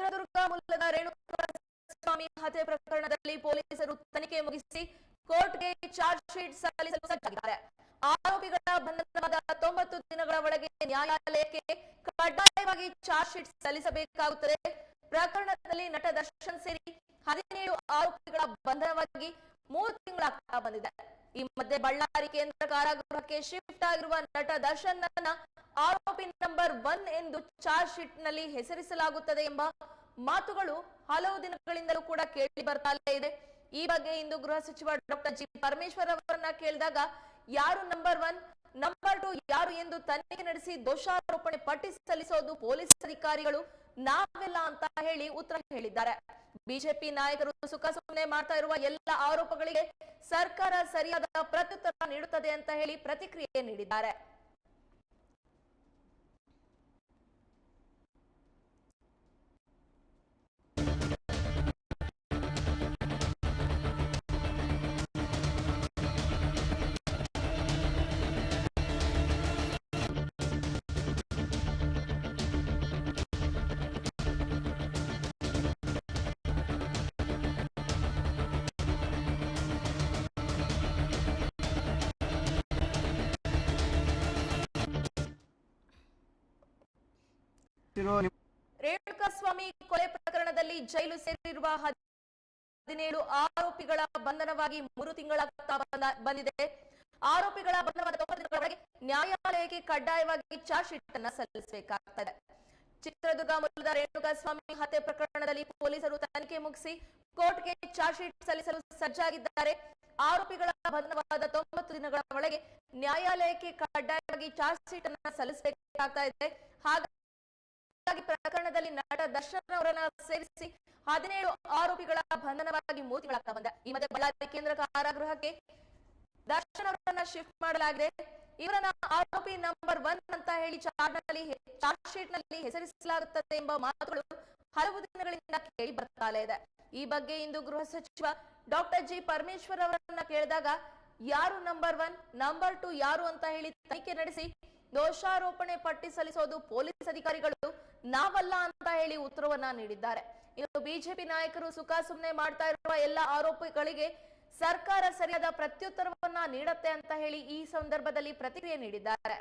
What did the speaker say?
ಚಿತ್ರದುರ್ಗ ಮೂಲದ ರೇಣುಕಸ್ವಾಮಿ ಹತ್ಯೆ ಪ್ರಕರಣದಲ್ಲಿ ಪೊಲೀಸರು ತನಿಖೆ ಮುಗಿಸಿ ಕೋರ್ಟ್ಗೆ ಚಾರ್ಜ್ ಶೀಟ್ ಸಲ್ಲಿಸಲು ಸಜ್ಜಾಗಿದ್ದಾರೆ. ಆರೋಪಿಗಳ ಬಂಧನವಾದ ತೊಂಬತ್ತು ದಿನಗಳ ಒಳಗೆ ನ್ಯಾಯಾಲಯಕ್ಕೆ ಕಡ್ಡಾಯವಾಗಿ ಚಾರ್ಜ್ ಶೀಟ್ ಸಲ್ಲಿಸಬೇಕಾಗುತ್ತದೆ. ಪ್ರಕರಣದಲ್ಲಿ ನಟ ದರ್ಶನ್ ಸೇರಿ ಹದಿನೇಳು ಆರೋಪಿಗಳ ಬಂಧನವಾಗಿ ಮೂರು ತಿಂಗಳಾಗ್ತಾ ಬಂದಿದೆ. ಈ ಮಧ್ಯೆ ಬಳ್ಳಾರಿ ಕೇಂದ್ರ ಕಾರಾಗೃಹಕ್ಕೆ ಶಿಫ್ಟ್ ಆಗಿರುವ ನಟ ದರ್ಶನ್ ಆರೋಪಿ ನಂಬರ್ ಒನ್ ಎಂದು ಚಾರ್ಜ್ ಶೀಟ್ನಲ್ಲಿ ಹೆಸರಿಸಲಾಗುತ್ತದೆ ಎಂಬ ಮಾತುಗಳು ಹಲವು ದಿನಗಳಿಂದಲೂ ಕೂಡ ಕೇಳಿ ಬರ್ತಾ ಇದೆ. ಈ ಬಗ್ಗೆ ಇಂದು ಗೃಹ ಸಚಿವ ಡಾಕ್ಟರ್ ಜಿ ಪರಮೇಶ್ವರ್ ಅವರನ್ನ ಕೇಳಿದಾಗ, ಯಾರು ನಂಬರ್ ಒನ್? ನಂಬರ್ ಟು ಯಾರು ಎಂದು ತನಿಖೆ ನಡೆಸಿ ದೋಷಾರೋಪಣೆ ಪಟ್ಟಿ ಸಲ್ಲಿಸೋದು ಪೊಲೀಸ್ ಅಧಿಕಾರಿಗಳು ನಾವೆಲ್ಲ ಅಂತ ಹೇಳಿ ಉತ್ತರ ಹೇಳಿದ್ದಾರೆ. ಬಿಜೆಪಿ ನಾಯಕರು ಸುಖ ಸುಮ್ಮನೆ ಮಾಡ್ತಾ ಇರುವ ಎಲ್ಲ ಆರೋಪಗಳಿಗೆ ಸರ್ಕಾರ ಸರಿಯಾದ ಪ್ರತ್ಯುತ್ತರ ನೀಡುತ್ತದೆ ಅಂತ ಹೇಳಿ ಪ್ರತಿಕ್ರಿಯೆ ನೀಡಿದ್ದಾರೆ. ಇರೋ ನಿಮ್- ರೇಣುಕಾ ಸ್ವಾಮಿ ಕೊಲೆ ಪ್ರಕರಣದಲ್ಲಿ ಜೈಲು ಸೇರಿರುವ ಹದಿನೇಳು ಆರೋಪಿಗಳ ಬಂಧನವಾಗಿ ಮೂರು ತಿಂಗಳ ಬಂದ- ಬಂದಿದೆ. ಆರೋಪಿಗಳ ಬಂಧನವಾದ ತೊಂಬತ್ತು ದಿನಗಳ ಒಳಗೆ ನ್ಯಾಯಾಲಯಕ್ಕೆ ಕಡ್ಡಾಯವಾಗಿ ಚಾರ್ಜ್ ಶೀಟ್ ಅನ್ನು ಸಲ್ಲಿಸಬೇಕಾಗ್ತದೆ. ಚಿತ್ರದುರ್ಗ ಮೂಲದ ರೇಣುಕಾ ಸ್ವಾಮಿ ಹತ್ಯೆ ಪ್ರಕರಣದಲ್ಲಿ ಪೊಲೀಸರು ತನಿಖೆ ಮುಗಿಸಿ ಕೋರ್ಟ್ಗೆ ಚಾರ್ಜ್ ಶೀಟ್ ಸಲ್ಲಿಸಲು ಸಜ್ಜಾಗಿದ್ದಾರೆ. ಆರೋಪಿಗಳ ಬಂಧನವಾದ ತೊಂಬತ್ತು ದಿನಗಳ ಒಳಗೆ ನ್ಯಾಯಾಲಯಕ್ಕೆ ಕಡ್ಡಾಯವಾಗಿ ಚಾರ್ಜ್ ಶೀಟ್ ಅನ್ನ ಸಲ್ಲಿಸಬೇಕಾಗ್ತಾ ಇದೆ. ಹೀಗಾಗಿ ಪ್ರಕರಣದಲ್ಲಿ ನಟ ದರ್ಶನ್ ಅವರನ್ನು ಸೇರಿಸಿ ಹದಿನೇಳು ಆರೋಪಿಗಳ ಬಂಧನವಾಗಿ ಮೂರು ತಿಂಗಳಾಗ್ತಾ ಬಂದ. ಈ ಮಧ್ಯೆ ಬಳ್ಳಾರಿ ಕೇಂದ್ರ ಕಾರಾಗೃಹಕ್ಕೆ ದರ್ಶನ್ ಅವರನ್ನ ಶಿಫ್ಟ್ ಮಾಡಲಾಗಿದೆ. ಇವರನ್ನ ಆರೋಪಿ ನಂಬರ್ ಒನ್ ಅಂತ ಹೇಳಿ ಚಾರ್ಜ್ನಲ್ಲಿ ಚಾರ್ಜ್ ಶೀಟ್ನಲ್ಲಿ ಹೆಸರಿಸಲಾಗುತ್ತದೆ ಎಂಬ ಮಾತುಗಳು ಹಲವು ದಿನಗಳಿಂದ ಕೇಳಿ ಬರ್ತಾ ಇದೆ. ಈ ಬಗ್ಗೆ ಇಂದು ಗೃಹ ಸಚಿವ ಡಾಕ್ಟರ್ ಜಿ ಪರಮೇಶ್ವರ್ ಅವರನ್ನ ಕೇಳಿದಾಗ, ಯಾರು ನಂಬರ್ ಒನ್, ನಂಬರ್ ಟು ಯಾರು ಅಂತ ಹೇಳಿ ತನಿಖೆ ನಡೆಸಿ ದೋಷಾರೋಪಣೆ ಪಟ್ಟಿ ಸಲ್ಲಿಸೋದು ಪೊಲೀಸ್ ಅಧಿಕಾರಿಗಳು ನಾವಲ್ಲ ಅಂತ ಹೇಳಿ ಉತ್ತರವನ್ನ ನೀಡಿದ್ದಾರೆ. ಇನ್ನು ಬಿಜೆಪಿ ನಾಯಕರು ಸುಖ ಸುಮ್ಮನೆ ಮಾಡ್ತಾ ಇರುವ ಎಲ್ಲ ಆರೋಪಿಗಳಿಗೆ ಸರ್ಕಾರ ಸರಿಯಾದ ಪ್ರತ್ಯುತ್ತರವನ್ನ ನೀಡತ್ತೆ ಅಂತ ಹೇಳಿ ಈ ಸಂದರ್ಭದಲ್ಲಿ ಪ್ರತಿಕ್ರಿಯೆ ನೀಡಿದ್ದಾರೆ.